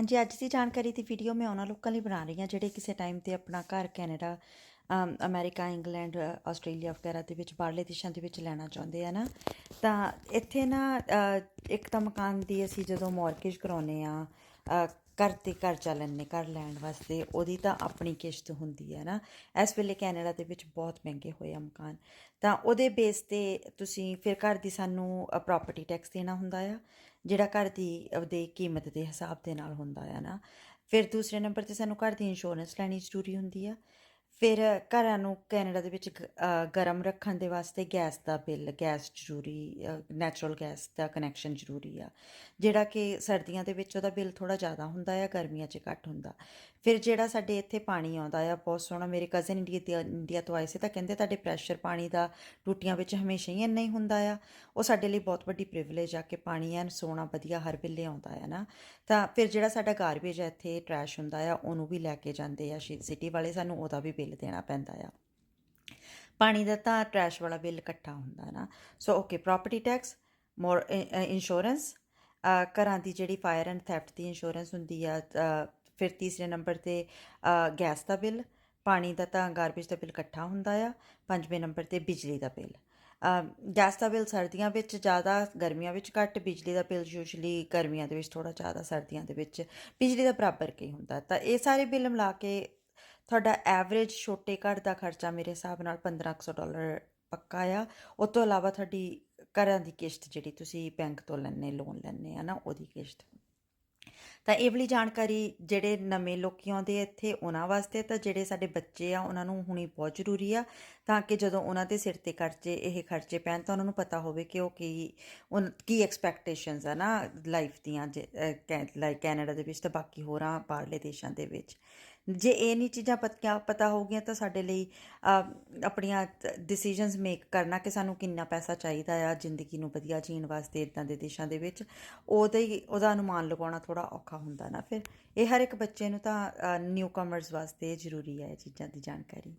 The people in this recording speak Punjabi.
ਹਾਂਜੀ, ਅੱਜ ਦੀ ਜਾਣਕਾਰੀ ਦੀ ਵੀਡੀਓ ਮੈਂ ਉਹਨਾਂ ਲੋਕਾਂ ਲਈ ਬਣਾ ਰਹੀ ਹਾਂ ਜਿਹੜੇ ਕਿਸੇ ਟਾਈਮ ਤੇ ਆਪਣਾ ਘਰ ਕੈਨੇਡਾ ਅਮਰੀਕਾ, ਇੰਗਲੈਂਡ, ਆਸਟ੍ਰੇਲੀਆ ਵਗੈਰਾ ਦੇ ਵਿੱਚ, ਬਾਹਰਲੇ ਦੇਸ਼ਾਂ ਦੇ ਵਿੱਚ ਲੈਣਾ ਚਾਹੁੰਦੇ ਆ ਨਾ, ਤਾਂ ਇੱਥੇ ਨਾ ਇੱਕ ਤਾਂ ਮਕਾਨ ਦੀ ਅਸੀਂ ਜਦੋਂ ਮਾਰਗੇਜ ਕਰਾਉਨੇ ਆ ਘਰ ਤੇ ਘਰ ਚੱਲਣ ਨੇ, ਘਰ ਲੈਣ ਵਾਸਤੇ, ਉਹਦੀ ਤਾਂ ਆਪਣੀ ਕਿਸ਼ਤ ਹੁੰਦੀ ਹੈ ਨਾ। ਇਸ ਵੇਲੇ ਕੈਨੇਡਾ ਦੇ ਵਿੱਚ ਬਹੁਤ ਮਹਿੰਗੇ ਹੋਏ ਆ ਮਕਾਨ। ਤਾਂ ਉਹਦੇ ਬੇਸ ਤੇ ਤੁਸੀਂ ਫਿਰ ਘਰ ਦੀ ਸਾਨੂੰ ਪ੍ਰਾਪਰਟੀ ਟੈਕਸ ਦੇਣਾ ਹੁੰਦਾ ਆ, ਜਿਹੜਾ ਘਰ ਦੀ ਉਹਦੇ ਕੀਮਤ ਦੇ ਹਿਸਾਬ ਦੇ ਨਾਲ ਹੁੰਦਾ ਆ ਨਾ। ਫਿਰ ਦੂਸਰੇ ਨੰਬਰ ਤੇ ਸਾਨੂੰ ਘਰ ਦੀ ਇੰਸ਼ੋਰੈਂਸ ਲੈਣੀ ਜ਼ਰੂਰੀ ਹੁੰਦੀ ਆ। ਫਿਰ ਘਰਾਂ ਨੂੰ ਕੈਨੇਡਾ ਦੇ ਵਿੱਚ ਗ- ਅ, ਗਰਮ ਰੱਖਣ ਦੇ ਵਾਸਤੇ ਗੈਸ ਦਾ ਬਿੱਲ ਗੈਸ ਜ਼ਰੂਰੀ ਨੈਚੁਰਲ ਗੈਸ ਦਾ ਕਨੈਕਸ਼ਨ ਜ਼ਰੂਰੀ ਆ। ਜਿਹੜਾ ਕਿ ਸਰਦੀਆਂ ਦੇ ਵਿੱਚ ਉਹਦਾ ਬਿੱਲ ਥੋੜਾ ਜ਼ਿਆਦਾ ਹੁੰਦਾ ਆ ਗਰਮੀਆਂ 'ਚ ਘੱਟ ਹੁੰਦਾ। ਫਿਰ ਜਿਹੜਾ ਸਾਡੇ ਇੱਥੇ ਪਾਣੀ ਆਉਂਦਾ ਆ ਬਹੁਤ ਸੋਹਣਾ ਮੇਰੇ ਕਜ਼ਨ ਇੰਡੀਆ ਤੇ ਇੰਡੀਆ ਤੋਂ ਆਏ ਸੀ ਤਾਂ ਕਹਿੰਦੇ ਤੁਹਾਡੇ ਪ੍ਰੈਸ਼ਰ ਪਾਣੀ ਦਾ ਟੂਟੀਆਂ ਵਿੱਚ ਹਮੇਸ਼ਾ ਹੀ ਇੰਨਾ ਹੀ ਹੁੰਦਾ ਆ। ਉਹ ਸਾਡੇ ਲਈ ਬਹੁਤ ਵੱਡੀ ਪ੍ਰਿਵਿਲੇਜ ਆ ਕਿ ਪਾਣੀ ਐਨ ਸੋਹਣਾ ਵਧੀਆ ਹਰ ਵੇਲੇ ਆਉਂਦਾ ਆ ਨਾ। ਤਾਂ ਫਿਰ ਜਿਹੜਾ ਸਾਡਾ ਗਾਰਬੇਜ ਹੈ ਇੱਥੇ ਟਰੈਸ਼ ਹੁੰਦਾ ਆ ਉਹਨੂੰ ਵੀ ਲੈ ਕੇ ਜਾਂਦੇ ਆ ਸਿਟੀ ਵਾਲੇ ਸਾਨੂੰ ਉਹਦਾ ਵੀ ਬਿੱਲ ਬਿੱਲ ਦੇਣਾ ਪੈਂਦਾ ਆ। ਪਾਣੀ ਦਾ ਤਾਂ ਟਰੈਸ਼ ਵਾਲਾ ਬਿੱਲ ਇਕੱਠਾ ਹੁੰਦਾ ਨਾ। So okay property tax more insurance ਘਰਾਂ ਦੀ ਜਿਹੜੀ ਫਾਇਰ ਐਂਡ ਥੈਫਟ ਦੀ ਇੰਸ਼ੋਰੈਂਸ ਹੁੰਦੀ ਆ ਫਿਰ ਤੀਸਰੇ ਨੰਬਰ ਤੇ ਗੈਸ ਦਾ ਬਿੱਲ, ਪਾਣੀ ਦਾ ਤਾਂ ਗਾਰਬੇਜ ਦਾ ਬਿੱਲ ਇਕੱਠਾ ਹੁੰਦਾ ਆ। ਪੰਜਵੇਂ ਨੰਬਰ ਤੇ ਬਿਜਲੀ ਦਾ ਬਿੱਲ। ਗੈਸ ਦਾ ਬਿੱਲ ਸਰਦੀਆਂ ਵਿੱਚ ਜ਼ਿਆਦਾ, ਗਰਮੀਆਂ ਵਿੱਚ ਘੱਟ, ਬਿਜਲੀ ਦਾ ਬਿੱਲ ਯੂਜੂਲੀ ਗਰਮੀਆਂ ਦੇ ਵਿੱਚ ਥੋੜਾ ਜ਼ਿਆਦਾ, ਸਰਦੀਆਂ ਦੇ ਵਿੱਚ ਬਿਜਲੀ ਦਾ ਬਰਾਬਰ ਕੀ ਹੁੰਦਾ। ਤਾਂ ਇਹ ਸਾਰੇ ਬਿੱਲ ਮਿਲਾ ਕੇ ਤੁਹਾਡਾ ਐਵਰੇਜ ਛੋਟੇ ਘਰ ਦਾ ਖਰਚਾ ਮੇਰੇ ਹਿਸਾਬ ਨਾਲ 1500 ਡਾਲਰ ਪੱਕਾ ਆ। ਉਸ ਤੋਂ ਇਲਾਵਾ ਤੁਹਾਡੀ ਘਰਾਂ ਦੀ ਕਿਸ਼ਤ ਜਿਹੜੀ ਤੁਸੀਂ ਬੈਂਕ ਤੋਂ ਲੈਣੇ ਲੋਨ ਲੈਣੇ ਆ ਨਾ, ਉਹਦੀ ਕਿਸ਼ਤ। ਤਾਂ ਇਹ ਵਾਲੀ ਜਾਣਕਾਰੀ ਜਿਹੜੇ ਨਵੇਂ ਲੋਕੀ ਆਉਂਦੇ ਆ ਇੱਥੇ, ਉਹਨਾਂ ਵਾਸਤੇ ਤਾਂ ਜਿਹੜੇ ਸਾਡੇ ਬੱਚੇ ਆ, ਉਹਨਾਂ ਨੂੰ ਹੁਣੀ ਬਹੁਤ ਜ਼ਰੂਰੀ ਆ, ਤਾਂ ਕਿ ਜਦੋਂ ਉਹਨਾਂ ਦੇ ਸਿਰ ਤੇ ਖਰਚੇ, ਇਹ ਖਰਚੇ ਪੈਣ ਤਾਂ ਉਹਨਾਂ ਨੂੰ ਪਤਾ ਹੋਵੇ ਕਿ ਉਹ ਕੀ ਉਨ- ਕੀ ਐਕਸਪੈਕਟੇਸ਼ਨਸ ਆ ਨਾ ਲਾਈਫ ਦੀਆਂ ਲਾਈਕ ਕੈਨੇਡਾ ਦੇ ਵਿੱਚ ਤੇ ਬਾਕੀ ਹੋਰਾਂ ਬਾਹਰਲੇ ਦੇਸ਼ਾਂ ਦੇ ਵਿੱਚ। ਜੇ ਇਹ ਨਹੀਂ ਚੀਜ਼ਾਂ ਪਤਾ ਪਤਾ ਹੋਗੀਆਂ ਤਾਂ ਸਾਡੇ ਲਈ ਆਪਣੀਆਂ ਡਿਸੀਜਨਸ ਮੇਕ ਕਰਨਾ ਕਿ ਸਾਨੂੰ ਕਿੰਨਾ ਪੈਸਾ ਚਾਹੀਦਾ ਆ ਜ਼ਿੰਦਗੀ ਨੂੰ ਵਧੀਆ ਜੀਣ ਵਾਸਤੇ ਇਦਾਂ ਦੇ ਦੇਸ਼ਾਂ ਦੇ ਵਿੱਚ। ਉਹਦਾ ਹੀ, ਉਹਦਾ ਅਨੁਮਾਨ ਲਗਾਉਣਾ ਥੋੜਾ ਔਖਾ ਹੁੰਦਾ ਨਾ ਫਿਰ। ਇਹ ਹਰ ਇੱਕ ਬੱਚੇ ਨੂੰ ਤਾਂ ਨਿਊ ਕਮਰਸ ਵਾਸਤੇ ਜ਼ਰੂਰੀ ਹੈ ਇਹ ਚੀਜ਼ਾਂ ਦੀ ਜਾਣਕਾਰੀ।